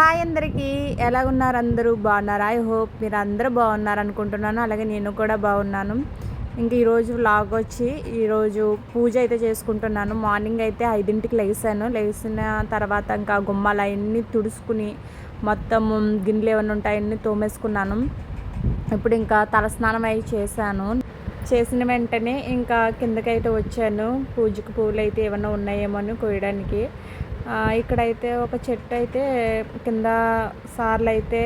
Hi అందరికీ. ఎలా ఉన్నారు అందరూ? బాగున్నారు? ఐ హోప్ మీరు అందరూ బాగున్నారు అనుకుంటున్నాను అలాగే నేను కూడా బాగున్నాను. ఇంక ఈరోజు లాగ్ వచ్చి ఈరోజు పూజ అయితే చేసుకుంటున్నాను. మార్నింగ్ అయితే ఐదింటికి లేసాను. లేచిన తర్వాత ఇంకా గుమ్మాలు అవన్నీ తుడుచుకుని మొత్తం గిన్నెలు ఏమైనా ఉంటాయన్నీ తోమేసుకున్నాను. ఇప్పుడు ఇంకా తలస్నానం అయి చేశాను. చేసిన వెంటనే ఇంకా కిందకైతే వచ్చాను. పూజకు పువ్వులు అయితే ఏమైనా ఉన్నాయేమో అని కోయడానికి ఇక్కడైతే ఒక చెట్టు అయితే కింద సార్లు అయితే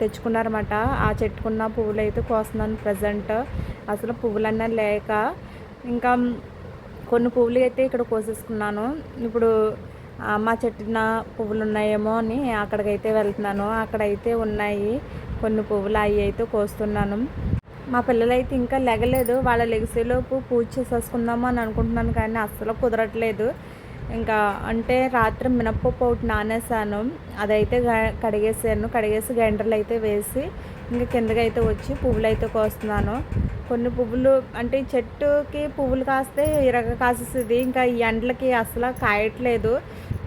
తెచ్చుకున్నారన్నమాట. ఆ చెట్టుకున్న పువ్వులు అయితే కోస్తున్నాను ప్రజెంట్. అసలు పువ్వులన్నా లేక ఇంకా కొన్ని పువ్వులు అయితే ఇక్కడ కోసేసుకున్నాను. ఇప్పుడు మా చెట్టున పువ్వులు ఉన్నాయేమో అని అక్కడికైతే వెళ్తున్నాను. అక్కడైతే ఉన్నాయి కొన్ని పువ్వులు అవి అయితే కోస్తున్నాను. మా పిల్లలైతే ఇంకా లెగలేదు. వాళ్ళ లెగిసేలోపు పూజ చేసేసుకుందాము అని అనుకుంటున్నాను కానీ అస్సలు కుదరట్లేదు. ఇంకా అంటే రాత్రి మినప్పప్పు ఒకటి నానేసాను. అదైతే కడిగేసాను. కడిగేసి గ్రైండర్లో అయితే వేసి ఇంకా కిందకి అయితే వచ్చి పువ్వులు అయితే కోస్తున్నాను. కొన్ని పువ్వులు అంటే చెట్టుకి పువ్వులు కాస్తే ఇరగ కాసేది ఇంకా ఈ ఎండలకి అసలు కాయట్లేదు.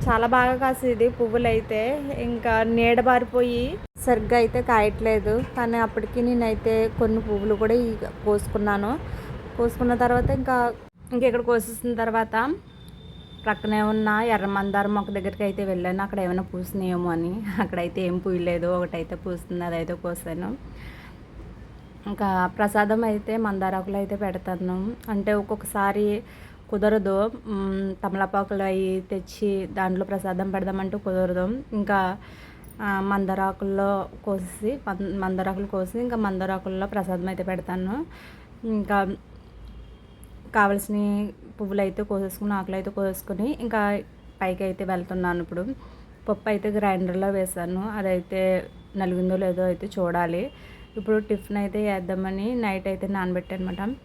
చాలా బాగా కాసేది పువ్వులు అయితే ఇంకా నీడ బారిపోయి సరిగ్గా అయితే కాయట్లేదు. కానీ అప్పటికి నేనైతే కొన్ని పువ్వులు కూడా కోసుకున్నాను. కోసుకున్న తర్వాత ఇంకా ఇంకా ఇక్కడ కోసేసిన తర్వాత ప్రక్కనే ఉన్న ఎర్ర మందారం మొక్క దగ్గరికి అయితే వెళ్ళాను. అక్కడ ఏమైనా పూసినాయేమో అని. అక్కడైతే ఏం పూయలేదు. ఒకటైతే పూస్తుంది అదైతే కోసాను. ఇంకా ప్రసాదం అయితే మందారాకులు అయితే పెడతాను. అంటే ఒక్కొక్కసారి కుదరదు. తమలపాకులు అవి తెచ్చి దాంట్లో ప్రసాదం పెడదామంటే కుదరదు. ఇంకా మందారాకుల్లో కోసి మం- మందారాకులు కోసి ఇంకా మందారాకుల్లో ప్రసాదం అయితే పెడతాను. ఇంకా కావలసిన పువ్వులు అయితే కోసేసుకుని ఆకులు అయితే కోసేసుకుని ఇంకా పైకి అయితే వెళ్తున్నాను ఇప్పుడు. పప్పు అయితే గ్రైండర్లో వేసాను అదైతే నలిగిందో లేదో అయితే చూడాలి. ఇప్పుడు టిఫిన్ అయితే వేద్దామని నైట్ అయితే నానబెట్టాను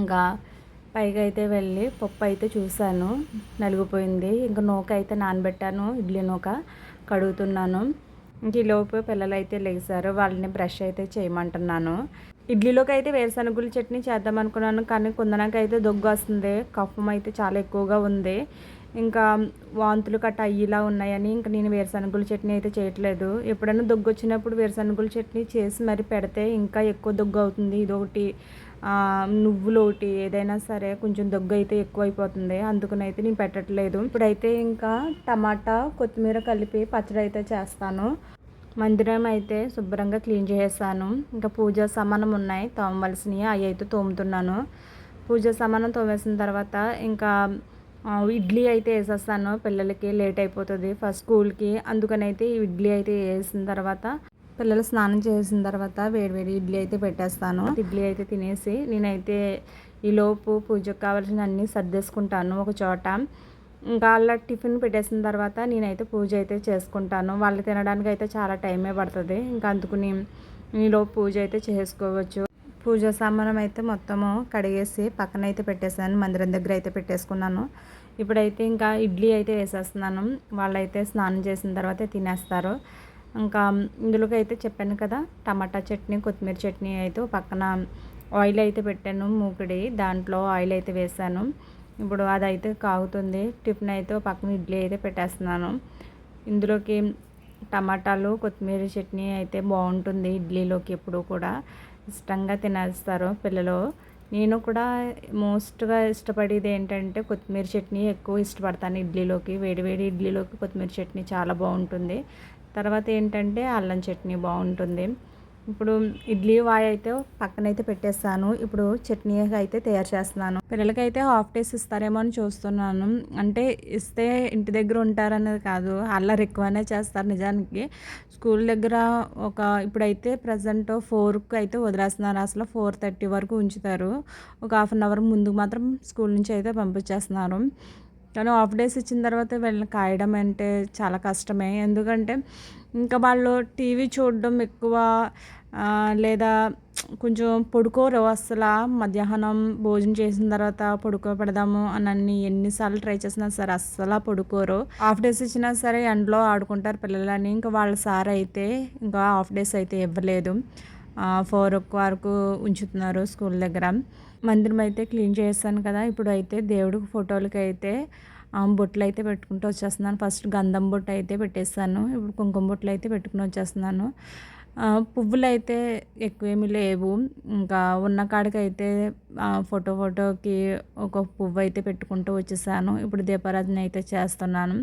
ఇంకా పైకి అయితే వెళ్ళి పప్పు అయితే చూశాను. నలిగిపోయింది. ఇంకా నూక అయితే నానబెట్టాను. ఇడ్లీ నూక కడుగుతున్నాను. ఇంక ఈ లోపు పిల్లలు అయితే లేచారు. వాళ్ళని బ్రష్ అయితే చేయమంటున్నాను. ఇడ్లీలోకి అయితే వేరుశనగుల చట్నీ చేద్దాం అనుకున్నాను కానీ కుందనకి అయితే దొగ్గు వస్తుంది. కఫం అయితే చాలా ఎక్కువగా ఉంది. ఇంకా వాంతులు కట్ట అయ్యేలా ఉన్నాయని ఇంకా నేను వేరుశనగుల చట్నీ అయితే చేయట్లేదు. ఎప్పుడైనా దొగ్గు వచ్చినప్పుడు వేరుశనగుల చట్నీ చేసి మరి పెడితే ఇంకా ఎక్కువ దొగ్గు అవుతుంది. ఇదొకటి ఆ, నువ్వులు ఒకటి ఏదైనా సరే కొంచెం దొగ్గు అయితే ఎక్కువ అయిపోతుంది అందుకని అయితే నేను పెట్టట్లేదు. ఇప్పుడైతే ఇంకా టమాటా కొత్తిమీర కలిపి పచ్చడి అయితే చేస్తాను. మందిరం అయితే శుభ్రంగా క్లీన్ చేసేసాను. ఇంకా పూజ సామానం ఉన్నాయి. తోమవలసినవి అవి అయితే తోముతున్నాను. పూజ సామానం తోమేసిన తర్వాత ఇంకా ఇడ్లీ అయితే వేసేస్తాను. పిల్లలకి లేట్ అయిపోతుంది. ఫస్ట్ స్కూల్కి. అందుకని అయితే ఈ ఇడ్లీ అయితే వేసిన తర్వాత పిల్లలు స్నానం చేసిన తర్వాత వేడివేడి ఇడ్లీ అయితే పెట్టేస్తాను. ఇడ్లీ అయితే తినేసి నేనైతే ఈ లోపు పూజకు కావాల్సిన అన్నీ సర్దేసుకుంటాను. ఒక చోట ఇంకా వాళ్ళ టిఫిన్ పెట్టేసిన తర్వాత నేనైతే పూజ అయితే చేసుకుంటాను. వాళ్ళు తినడానికి అయితే చాలా టైమే పడుతుంది. ఇంకా అందుకుని నీలో పూజ అయితే చేసుకోవచ్చు. పూజ సామానం అయితే మొత్తము కడిగేసి పక్కన అయితే పెట్టేసాను మందిరం దగ్గర అయితే పెట్టేసుకున్నాను. ఇప్పుడైతే ఇంకా ఇడ్లీ అయితే వేసేస్తున్నాను. వాళ్ళైతే స్నానం చేసిన తర్వాత తినేస్తారు. ఇంకా ఇందులోకి అయితే చెప్పాను కదా టమాటా చట్నీ కొత్తిమీర చట్నీ అయితే పక్కన ఆయిల్ అయితే పెట్టాను. మూకిడి దాంట్లో ఆయిల్ అయితే వేసాను. ఇప్పుడు అదైతే కాగుతుంది. టిఫిన్ అయితే పక్కన ఇడ్లీ అయితే పెట్టేస్తున్నాను. ఇందులోకి టమాటాలు కొత్తిమీర చట్నీ అయితే బాగుంటుంది ఇడ్లీలోకి ఎప్పుడు కూడా. ఇష్టంగా తినేస్తారు పిల్లలు. నేను కూడా మోస్ట్గా ఇష్టపడేది ఏంటంటే కొత్తిమీర చట్నీ ఎక్కువ ఇష్టపడతాను ఇడ్లీలోకి. వేడివేడి ఇడ్లీలోకి కొత్తిమీర చట్నీ చాలా బాగుంటుంది. తర్వాత ఏంటంటే అల్లం చట్నీ బాగుంటుంది. ఇప్పుడు ఇడ్లీ వాయి అయితే పక్కనైతే పెట్టేస్తాను. ఇప్పుడు చట్నీ అయితే తయారు చేస్తున్నాను. పిల్లలకైతే హాఫ్ డేస్ ఇస్తారేమో అని చూస్తున్నాను. అంటే ఇస్తే ఇంటి దగ్గర ఉంటారనేది కాదు. అల్లరి ఎక్కువనే చేస్తారు నిజానికి. స్కూల్ దగ్గర ఒక ఇప్పుడైతే ప్రజెంట్ ఫోర్కి అయితే వదిలేస్తున్నారు. అసలు ఫోర్ థర్టీ వరకు ఉంచుతారు. ఒక హాఫ్ అన్ అవర్ ముందు మాత్రం స్కూల్ నుంచి అయితే పంపించేస్తున్నారు. కానీ హాఫ్ డేస్ ఇచ్చిన తర్వాత వీళ్ళని కాయడం అంటే చాలా కష్టమే. ఎందుకంటే ఇంకా వాళ్ళు టీవీ చూడడం ఎక్కువ లేదా కొంచెం పడుకోరు అసలు మధ్యాహ్నం భోజనం చేసిన తర్వాత పడుకో పెడదాము అని అన్ని ఎన్నిసార్లు ట్రై చేసినా సరే అస్సలు పడుకోరు. హాఫ్ డేస్ ఇచ్చినా సరే ఎండలో ఆడుకుంటారు పిల్లలని. ఇంకా వాళ్ళ సార్ అయితే ఇంకా హాఫ్ డేస్ అయితే ఇవ్వలేదు. ఫోర్ వరకు ఉంచుతున్నారు స్కూల్ దగ్గర. మందిరం అయితే క్లీన్ చేస్తాను కదా. ఇప్పుడు అయితే దేవుడికి ఫోటోలకి అయితే ఆ, బొట్లు అయితే పెట్టుకుంటూ వచ్చేస్తున్నాను. ఫస్ట్ గంధం బొట్టు అయితే పెట్టేస్తాను. ఇప్పుడు కుంకుమ బొట్లు అయితే పెట్టుకుని వచ్చేస్తున్నాను. పువ్వులు అయితే ఎక్కువేమీ లేవు. ఇంకా ఉన్న కాడికి అయితే ఆ, ఫోటో ఫోటోకి ఒక పువ్వు అయితే పెట్టుకుంటూ వచ్చేసాను. ఇప్పుడు దీపారాధన అయితే చేస్తున్నాను.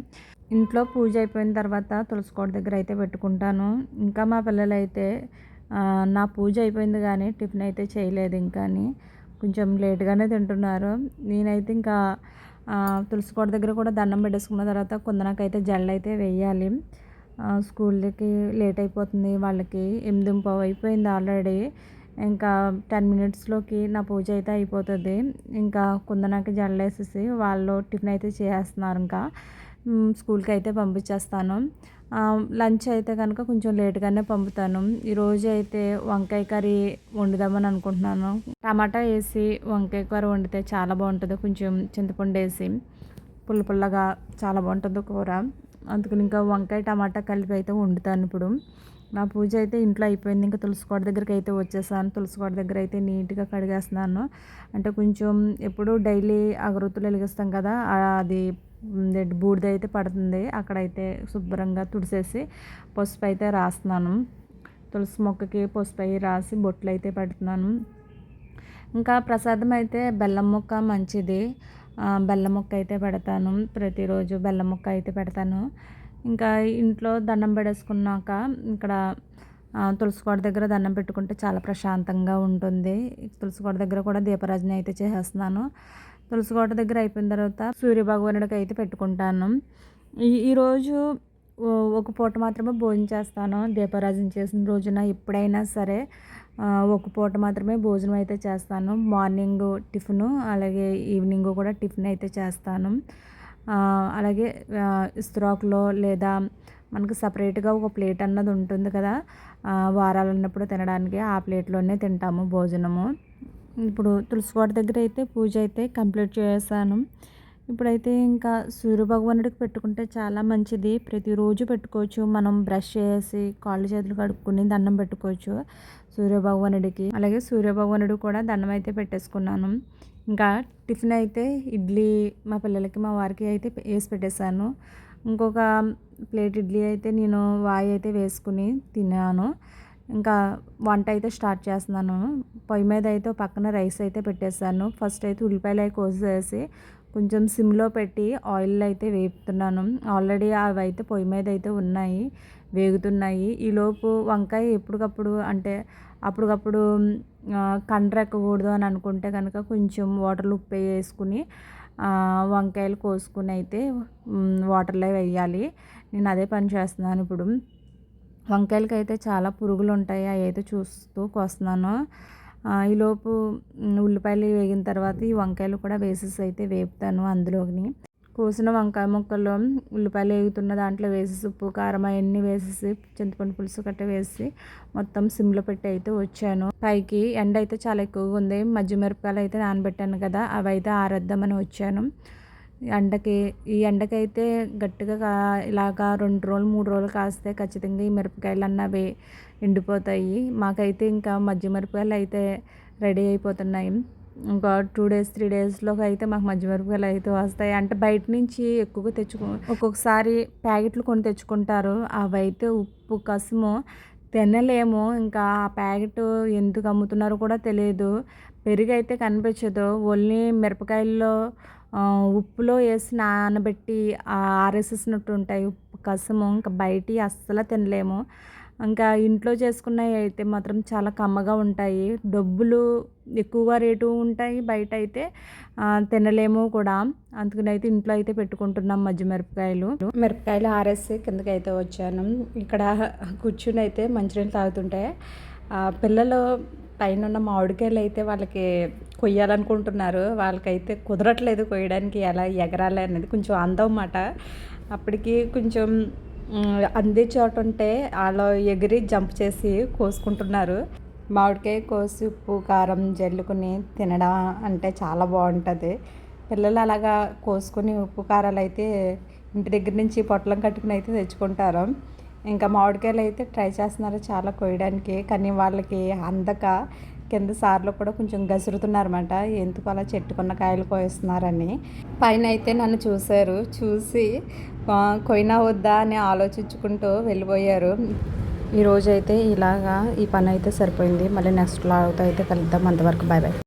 ఇంట్లో పూజ అయిపోయిన తర్వాత తులసికోట దగ్గర అయితే పెట్టుకుంటాను. ఇంకా మా పిల్లలు అయితే నా పూజ అయిపోయింది కానీ టిఫిన్ అయితే చేయలేదు ఇంకా అని. కొంచెం లేట్గానే తింటున్నారు. నేనైతే ఇంకా తులసి తులసికోట దగ్గర కూడా దండం పెట్టేసుకున్న తర్వాత కొందనాకైతే జల్లు అయితే వేయాలి. స్కూల్కి లేట్ అయిపోతుంది వాళ్ళకి. ఎనిమిది పావు అయిపోయింది ఆల్రెడీ. ఇంకా టెన్ మినిట్స్లోకి నా పూజ అయితే అయిపోతుంది. ఇంకా కుందనాకి జల్లు వేసేసి వాళ్ళు టిఫిన్ అయితే చేస్తున్నారు ఇంకా. స్కూల్కి అయితే పంపించేస్తాను. లంచ్ అయితే కనుక కొంచెం లేట్గానే పంపుతాను. ఈరోజు అయితే వంకాయ కర్రీ వండుదామని అనుకుంటున్నాను. టమాటా వేసి వంకాయ కూర వండితే చాలా బాగుంటుంది. కొంచెం చింతపండు వేసి పుల్ల పుల్లగా చాలా బాగుంటుంది కూర. అందుకని ఇంకా వంకాయ టమాటా కలిపి అయితే వండుతాను ఇప్పుడు. నా పూజ అయితే ఇంట్లో అయిపోయింది. ఇంకా తులసికోట దగ్గరికి అయితే వచ్చేసాను. తులసికోట దగ్గర అయితే నీట్గా కడిగేస్తున్నాను. అంటే కొంచెం ఎప్పుడు డైలీ అగరొత్తులు వెలిగిస్తాం కదా అది బూడిద అయితే పడుతుంది. అక్కడైతే శుభ్రంగా తుడిసేసి పసుపు అయితే రాస్తున్నాను. తులసి మొక్కకి పసుపు అయి రాసి బొట్లు అయితే పెడుతున్నాను. ఇంకా ప్రసాదం అయితే బెల్లం ముక్క మంచిది. బెల్లం ముక్క అయితే పెడతాను. ప్రతిరోజు బెల్లం ముక్క అయితే పెడతాను. ఇంకా ఇంట్లో దండం పెట్టేసుకున్నాక ఇక్కడ తులసికోట దగ్గర దండం పెట్టుకుంటే చాలా ప్రశాంతంగా ఉంటుంది. తులసికోట దగ్గర కూడా దీపారాజన అయితే చేసేస్తున్నాను. తులసికోట దగ్గర అయిపోయిన తర్వాత సూర్యభగవానుడికి అయితే పెట్టుకుంటాను. ఈ ఈరోజు ఒక పూట మాత్రమే భోజనం చేస్తాను. దీపరాజన చేసిన రోజున ఎప్పుడైనా సరే ఒక పూట మాత్రమే భోజనం అయితే చేస్తాను. మార్నింగ్ టిఫిన్ అలాగే ఈవినింగ్ కూడా టిఫిన్ అయితే చేస్తాను. అలాగే ఇస్త్రాక్లో లేదా మనకు సపరేట్గా ఒక ప్లేట్ అన్నది ఉంటుంది కదా వారాలు ఉన్నప్పుడు తినడానికి ఆ ప్లేట్లోనే తింటాము భోజనము. ఇప్పుడు తులసికోట దగ్గర అయితే పూజ అయితే కంప్లీట్ చేశాను. ఇప్పుడైతే ఇంకా సూర్య భగవానుడికి పెట్టుకుంటే చాలా మంచిది. ప్రతిరోజు పెట్టుకోవచ్చు. మనం బ్రష్ చేసి కాళ్ళు చేతులు కడుక్కుని దండం పెట్టుకోవచ్చు సూర్య భగవానుడికి. అలాగే సూర్య భగవానుడు కూడా దండం అయితే పెట్టేసుకున్నాను. ఇంకా టిఫిన్ అయితే ఇడ్లీ మా పిల్లలకి మా వారికి అయితే వేసి పెట్టేశాను. ఇంకొక ప్లేట్ ఇడ్లీ అయితే నేను వాయి అయితే వేసుకుని తిన్నాను. ఇంకా వంట అయితే స్టార్ట్ చేస్తున్నాను. పొయ్యి మీద అయితే పక్కన రైస్ అయితే పెట్టేశాను. ఫస్ట్ అయితే ఉల్లిపాయలు అవి కోసేసి కొంచెం సిమ్లో పెట్టి ఆయిల్ అయితే వేపుతున్నాను. ఆల్రెడీ అవి అయితే పొయ్యి మీద అయితే ఉన్నాయి వేగుతున్నాయి. ఈలోపు వంకాయ ఎప్పటికప్పుడు అంటే అప్పటికప్పుడు కండ్రెక్కకూడదు అని అనుకుంటే కనుక కొంచెం వాటర్లో ఉప్పు వేసుకుని వంకాయలు కోసుకుని అయితే వాటర్లో వేయాలి. నేను అదే పని చేస్తున్నాను ఇప్పుడు. వంకాయలకి అయితే చాలా పురుగులు ఉంటాయి అవి అయితే చూస్తూ కోస్తున్నాను. ఈలోపు ఉల్లిపాయలు వేగిన తర్వాత ఈ వంకాయలు కూడా వేసేసి అయితే వేపుతాను అందులోని. కోసిన వంకాయ ముక్కల్లో ఉల్లిపాయలు వేగుతున్న దాంట్లో వేసేసి ఉప్పు కారం అవన్నీ వేసేసి చింతపండు పులుసు కట్ట వేసి మొత్తం సిమ్లో పెట్టి అయితే వచ్చాను. పైకి ఎండ అయితే చాలా ఎక్కువగా ఉంది. మధ్య మిరపకాయలు అయితే నానబెట్టాను కదా అవి అయితే ఆరేద్దామని వచ్చాను. ఎండకి ఈ ఎండకైతే గట్టిగా కా- ఇలాగా రెండు రోజులు మూడు రోజులు కాస్తే ఖచ్చితంగా ఈ మిరపకాయలు అన్నవి ఎండిపోతాయి. మాకైతే ఇంకా మధ్య మిరపకాయలు అయితే రెడీ అయిపోతున్నాయి. ఇంకా టూ డేస్ త్రీ డేస్లో అయితే మాకు మధ్య మిరపకాయలు అయితే వస్తాయి. అంటే బయట నుంచి ఎక్కువగా తెచ్చుకో ఒక్కొక్కసారి ప్యాకెట్లు కొని తెచ్చుకుంటారు. అవి అయితే ఉప్పు కసుము తినలేము. ఇంకా ఆ ప్యాకెట్ ఎందుకు అమ్ముతున్నారో కూడా తెలియదు. పెరుగు అయితే కనిపించదు. ఓన్లీ మిరపకాయల్లో ఉప్పులో వేసి నానబెట్టి ఆరేసేసినట్టు ఉంటాయి. ఉప్పు కసము ఇంకా బయట అస్సలు తినలేము. ఇంకా ఇంట్లో చేసుకున్నవి అయితే మాత్రం చాలా కమ్మగా ఉంటాయి. డబ్బులు ఎక్కువగా రేటు ఉంటాయి. బయట అయితే తినలేము కూడా. అందుకని అయితే ఇంట్లో అయితే పెట్టుకుంటున్నాం మధ్య మిరపకాయలు. మిరపకాయలు ఆరేసి కిందకి అయితే వచ్చాను. ఇక్కడ కూర్చుని అయితే మంచినీళ్ళు తాగుతుంటే పిల్లలు పైన ఉన్న మామిడికాయలు అయితే వాళ్ళకి కొయ్యాలనుకుంటున్నారు. వాళ్ళకైతే కుదరట్లేదు కొయ్యడానికి. ఎలా ఎగరాలి అనేది కొంచెం అందం మాట అప్పటికి కొంచెం అందే చోట ఉంటే వాళ్ళు ఎగిరి జంప్ చేసి కోసుకుంటున్నారు. మామిడికాయ కోసి ఉప్పు కారం జల్లుకుని తినడం అంటే చాలా బాగుంటుంది. పిల్లలు అలాగా కోసుకుని ఉప్పు కారాలు అయితే ఇంటి దగ్గర నుంచి పొట్లం కట్టుకుని అయితే తెచ్చుకుంటారు. ఇంకా మామిడికాయలు అయితే ట్రై చేస్తున్నారు చాలా కోయడానికి కానీ వాళ్ళకి అందక కింద సార్లు కూడా కొంచెం గసురుతున్నారన్నమాట. ఎందుకు అలా చెట్టుకున్న కాయలు కోయిస్తున్నారని. పైన అయితే నన్ను చూశారు. చూసి కొయినా వద్దా? అని ఆలోచించుకుంటూ వెళ్ళిపోయారు. ఈరోజైతే ఇలాగా ఈ పని అయితే సరిపోయింది. మళ్ళీ నెక్స్ట్ లాగ్తో అయితే కలుద్దాం. అంతవరకు బాయ్ బాయ్